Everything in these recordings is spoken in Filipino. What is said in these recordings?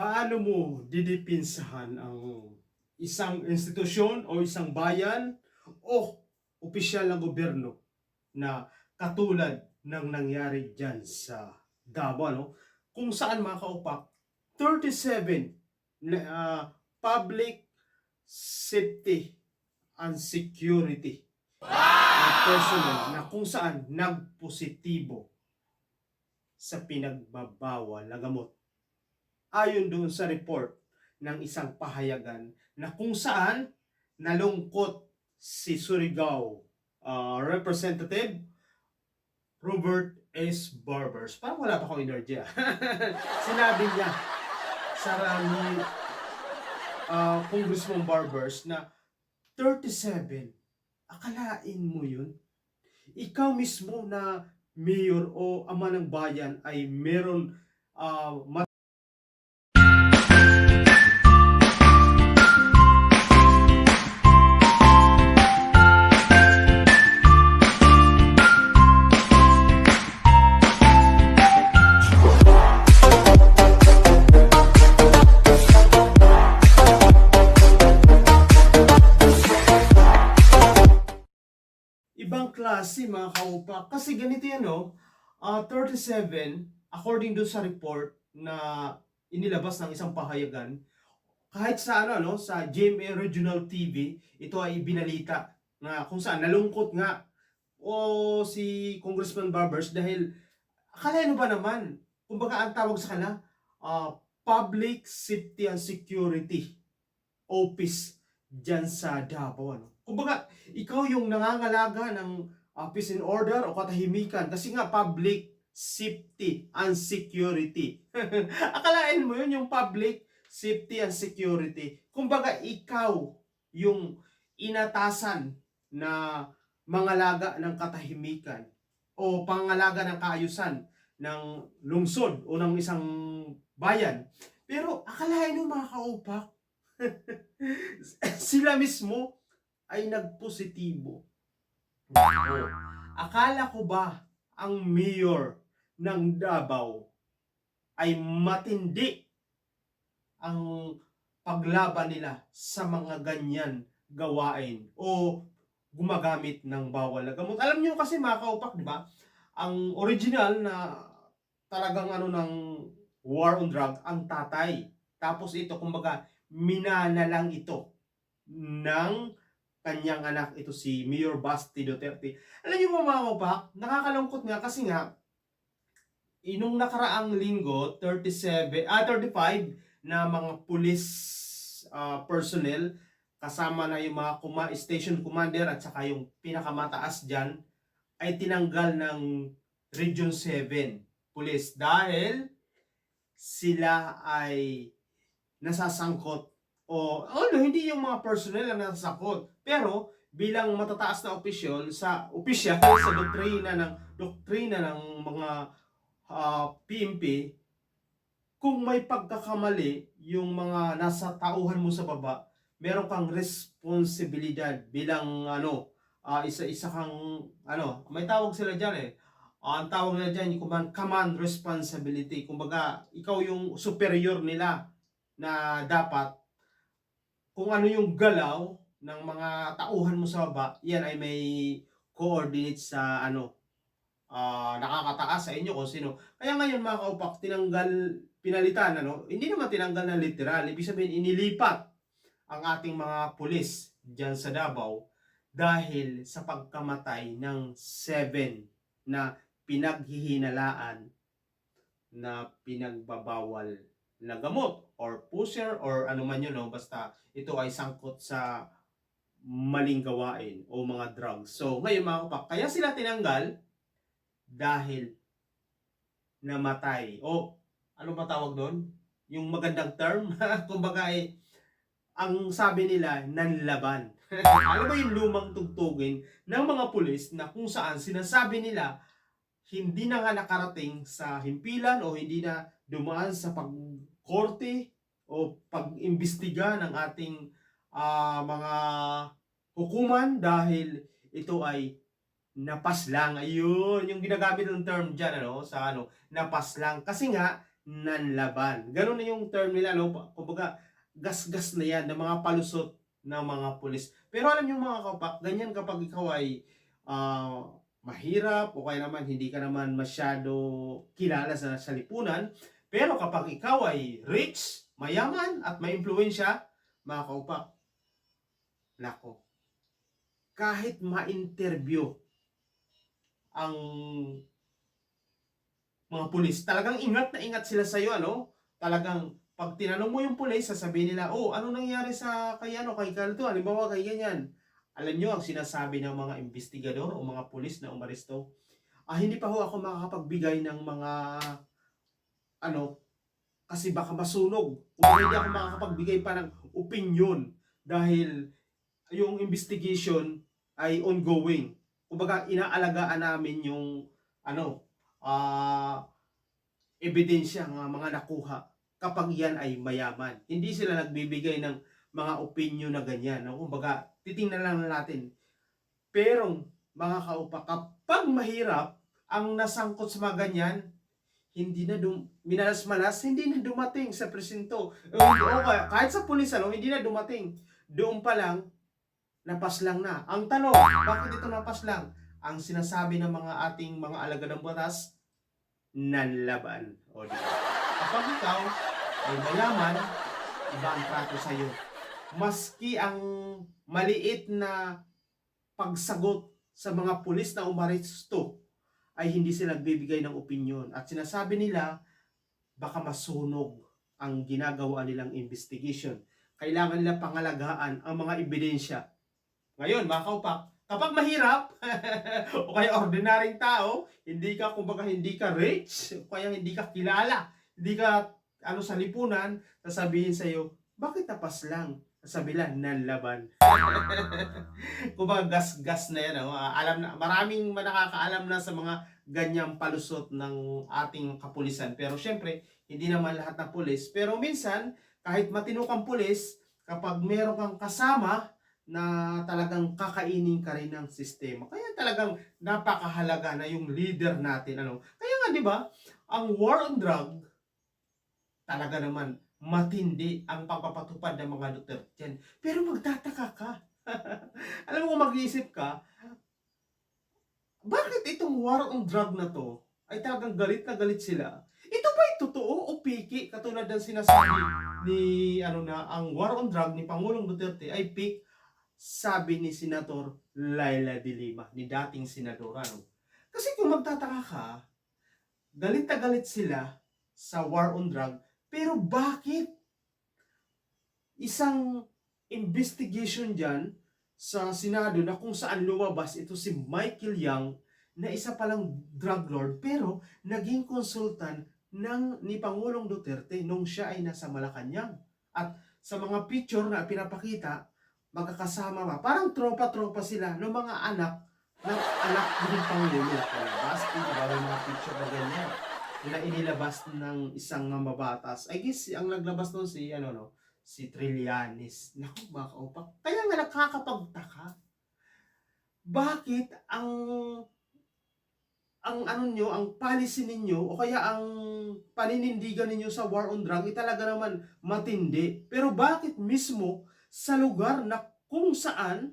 paano mo didipinsahan ang isang institusyon o isang bayan o opisyal ng gobyerno na katulad ng nangyari dyan sa Davao, no? Kung saan mga kaupak, 37 na, ah, public safety and security personnel na kung saan nagpositibo sa pinagbabawal na gamot. Ayon doon sa report ng isang pahayagan na kung saan nalungkot si Surigao uh, Representative Robert S. Barbers. Parang wala pa akong energy ah. Sinabi niya sa ni uh, Congressman Barbers na 37, akalain mo yun? Ikaw mismo na mayor o ama ng bayan ay meron uh, klase mga kaupa. Kasi ganito yan, no? Ah, 37, according do sa report na inilabas ng isang pahayagan, kahit sa ano, no, sa GMA Regional TV, ito ay ibinalita na kung saan nalungkot nga o si Congressman Barbers dahil akalain mo ba naman, kumbaga ang tawag sa kanila, ah, Public Safety and Security Office dyan sa Davao. Ano? Kumbaga, ikaw yung nangangalaga ng uh, peace and order o katahimikan kasi nga public safety and security. Akalain mo yun yung public safety and security. Kumbaga, ikaw yung inatasan na mangalaga ng katahimikan o pangalaga ng kaayusan ng lungsod o ng isang bayan. Pero akalain mo mga kaupak, sila mismo ay nagpositibo. Akala ko ba ang mayor ng Davao ay matindi ang paglaban nila sa mga ganyan gawain o gumagamit ng bawal na gamot. Alam niyo kasi mga kaupak, di ba? Ang original na talagang ano ng war on drug ang tatay. Tapos ito kumbaga minana lang ito ng kanyang anak ito si Mayor Basti Duterte. Alam niyo mo mga kapak, nakakalungkot nga kasi nga inong nakaraang linggo 37 ah 35 na mga police ah, personnel kasama na yung mga kuma, station commander at saka yung pinakamataas diyan ay tinanggal ng Region 7 police dahil sila ay nasasangkot o ano, hindi yung mga personnel na nasasakot. Pero bilang matataas na opisyal sa opisyal sa doktrina ng doktrina ng mga ah, PMP kung may pagkakamali yung mga nasa tauhan mo sa baba, meron kang responsibilidad bilang ano, ah, isa-isa kang ano, may tawag sila diyan eh. Ah, ang tawag nila diyan yung command responsibility. Kumbaga, ikaw yung superior nila na dapat kung ano yung galaw ng mga tauhan mo sa baba, yan ay may coordinate sa ano, ah, nakakataas sa inyo kung sino. Kaya ngayon mga kaupak, tinanggal, pinalitan, ano, hindi naman tinanggal na literal, ibig sabihin inilipat ang ating mga pulis dyan sa Davao dahil sa pagkamatay ng seven na pinaghihinalaan na pinagbabawal na gamot or pusher or ano man yun, no? basta ito ay sangkot sa maling gawain o mga drugs. So, ngayon mga kapak, kaya sila tinanggal dahil namatay. O, ano ba tawag doon? Yung magandang term? Kumbaga ay, ang sabi nila, nanlaban. ano ba yung lumang tugtugin ng mga pulis na kung saan sinasabi nila hindi na nga nakarating sa himpilan o hindi na dumaan sa pagkorte o pag-imbestiga ng ating ah, mga hukuman dahil ito ay napas lang. Ayun, yung ginagamit ng term dyan, ano, sa ano, napas lang. Kasi nga, nanlaban. Ganun na yung term nila, no? Kumbaga, gas-gas na yan ng mga palusot ng mga pulis. Pero alam niyo mga kapak, ganyan kapag ikaw ay ah, mahirap o kaya naman hindi ka naman masyado kilala sa, sa lipunan. Pero kapag ikaw ay rich, mayaman at may impluensya, mga kaupak, nako, kahit ma-interview ang mga pulis, talagang ingat na ingat sila sa iyo, ano? Talagang pag tinanong mo yung pulis, sasabihin nila, "Oh, ano nangyari sa kay ano, kay ganito, halimbawa kay ganyan." Alam nyo ang sinasabi ng mga investigador o mga pulis na umaresto, ah, hindi pa ho ako makakapagbigay ng mga ano, kasi baka masunog. O hindi ako makakapagbigay pa ng opinion dahil yung investigation ay ongoing. Kumbaga, inaalagaan namin yung ano, ah ebidensya ng mga nakuha kapag yan ay mayaman. Hindi sila nagbibigay ng mga opinion na ganyan. No? Kumbaga, titingnan lang natin. Pero, mga kaupa, kapag mahirap, ang nasangkot sa mga ganyan, hindi na dum minalas-malas, hindi na dumating sa presinto. O, o kaya, kahit sa pulis, ano, hindi na dumating. Doon pa lang, napas lang na. Ang tanong, bakit ito napas lang? Ang sinasabi ng mga ating mga alagad ng batas, nanlaban. O, di ba? Kapag ikaw ay mayaman, iba ang trato sa'yo. Maski ang maliit na pagsagot sa mga pulis na umaresto ay hindi sila nagbibigay ng opinion. At sinasabi nila, baka masunog ang ginagawa nilang investigation. Kailangan nila pangalagaan ang mga ebidensya. Ngayon, mga kaupak, kapag mahirap, o kaya ordinaryong tao, hindi ka, kumbaga, hindi ka rich, o kaya hindi ka kilala, hindi ka, ano, sa lipunan, sasabihin sa'yo, bakit tapas lang? Sabi lang, nanlaban. kumbaga, gas-gas na yan. Oh. Alam na, maraming nakakaalam na sa mga ganyang palusot ng ating kapulisan. Pero syempre, hindi naman lahat ng pulis. Pero minsan, kahit matino kang pulis, kapag meron kang kasama na talagang kakainin ka rin ng sistema. Kaya talagang napakahalaga na yung leader natin. Ano? Kaya nga, di ba, ang war on drug, talaga naman, matindi ang pagpapatupad ng mga Duterte. Pero magtataka ka. Alam mo mag-iisip ka, bakit itong war on drug na to ay talagang galit na galit sila? Ito ba ay totoo o piki? Katulad ng sinasabi ni ano na ang war on drug ni Pangulong Duterte ay fake sabi ni Senator Laila de Lima, ni dating senadora. No? Kasi kung magtataka ka, galit na galit sila sa war on drug, pero bakit isang investigation dyan sa Senado na kung saan lumabas ito si Michael Young na isa palang drug lord pero naging konsultan ng ni Pangulong Duterte nung siya ay nasa Malacanang. At sa mga picture na pinapakita, magkakasama ba? Parang tropa-tropa sila ng mga anak ng anak ni Pangulo. Palabas? May mga picture na ganyan na inilabas ng isang mababatas. I guess ang naglabas doon si ano no, si Trillanes. Naku, baka upak. Kaya nga nakakapagtaka. Bakit ang ang ano nyo, ang policy ninyo o kaya ang paninindigan ninyo sa war on drug ay talaga naman matindi. Pero bakit mismo sa lugar na kung saan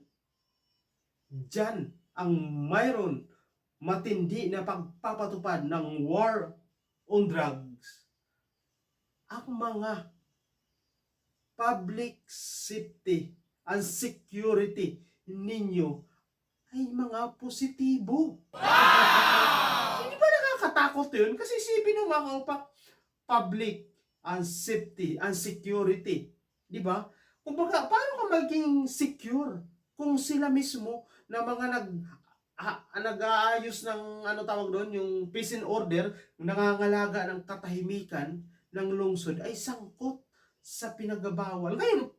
dyan ang mayroon matindi na pagpapatupad ng war on drugs, ang mga public safety and security ninyo ay mga positibo. Hindi ba nakakatakot yun? Kasi isipin mo mga kaupak, public and safety and security. Di ba? Kumbaga, paano ka maging secure kung sila mismo na mga nag ah, nag-aayos ng ano tawag doon, yung peace and order, nangangalaga ng katahimikan ng lungsod ay sangkot sa pinagabawal. Ngayon,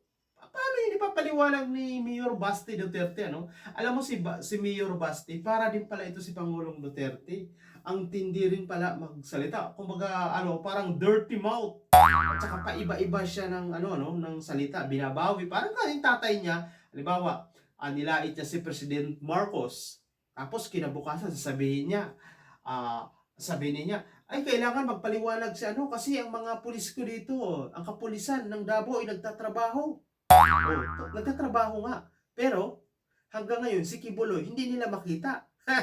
paano yun ipapaliwanag ni Mayor Basti Duterte, ano? Alam mo si, ba, si Mayor Basti, para din pala ito si Pangulong Duterte. Ang tindi rin pala magsalita. Kumbaga, ano, parang dirty mouth. At saka paiba-iba siya ng, ano, ano, ng salita. Binabawi. Parang kaning tatay niya, halimbawa, ah, nilait niya si President Marcos. Tapos kinabukasan sasabihin niya, ah, sabihin niya, ay kailangan magpaliwanag si ano kasi ang mga pulis ko dito, ang kapulisan ng Davao ay nagtatrabaho. Oh, nagtatrabaho nga. Pero hanggang ngayon si Kibuloy hindi nila makita.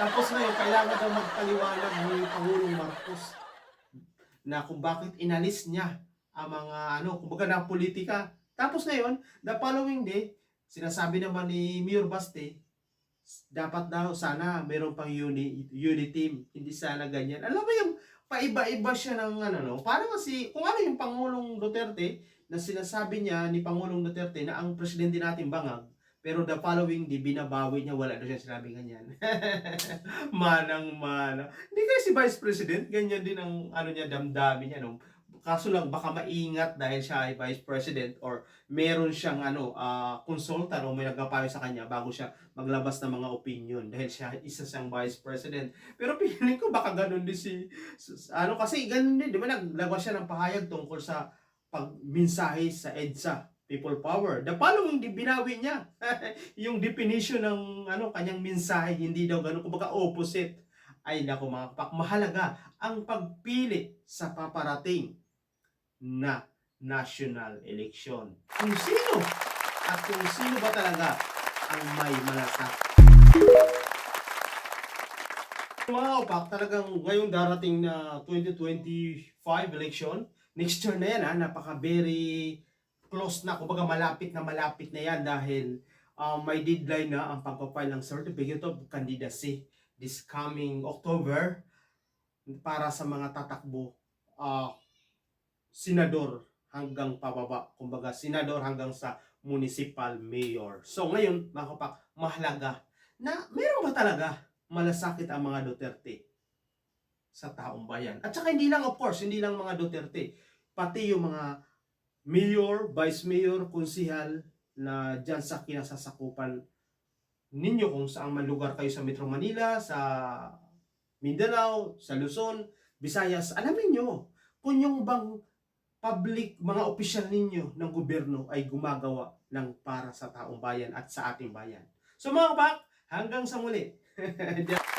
Tapos ngayon kailangan daw magpaliwanag ni Pangulong Marcos na kung bakit inalis niya ang mga ano, kumbaga na politika. Tapos ngayon, the following day, sinasabi naman ni Mayor Baste, dapat daw sana meron pang uni, uni team, hindi sana ganyan. Alam mo yung paiba-iba siya ng ano, no? Parang kasi, kung ano yung Pangulong Duterte, na sinasabi niya ni Pangulong Duterte na ang presidente natin bangag, pero the following day, binabawi niya, wala daw siya sinabi ganyan. Manang mana. Hindi kaya si Vice President, ganyan din ang ano niya, damdamin niya, no? Kaso lang, baka maingat dahil siya ay Vice President or meron siyang ano, ah, consultant o may nagpapayo sa kanya bago siya maglabas ng mga opinion dahil siya isa siyang Vice President. Pero feeling ko baka ganun din si, ano kasi ganun din, di ba naglabas siya ng pahayag tungkol sa pagminsahe sa EDSA, People Power. The following, binawi niya. yung definition ng ano kanyang mensahe, hindi daw ganun, kumbaga opposite. Ay nako mga kapak, mahalaga ang pagpili sa paparating na national election. Kung sino at kung sino ba talaga ang may malasak. Mga kapak, talagang ngayong darating na 2025 election, next year na yan ha, napaka very close na, kumbaga malapit na malapit na yan dahil uh, may deadline na ang pagpapile ng Certificate of Candidacy this coming October para sa mga tatakbo uh, senador hanggang pababa, kumbaga senador hanggang sa municipal mayor. So ngayon, mga kapak, mahalaga na meron ba talaga malasakit ang mga Duterte sa taong bayan. At saka hindi lang, of course, hindi lang mga Duterte, pati yung mga mayor, vice mayor, konsihal na dyan sa kinasasakupan ninyo kung saan man lugar kayo sa Metro Manila, sa Mindanao, sa Luzon, Visayas, alamin nyo kung yung bang public, mga opisyal ninyo ng gobyerno ay gumagawa ng para sa taong bayan at sa ating bayan. So mga kapak, hanggang sa muli.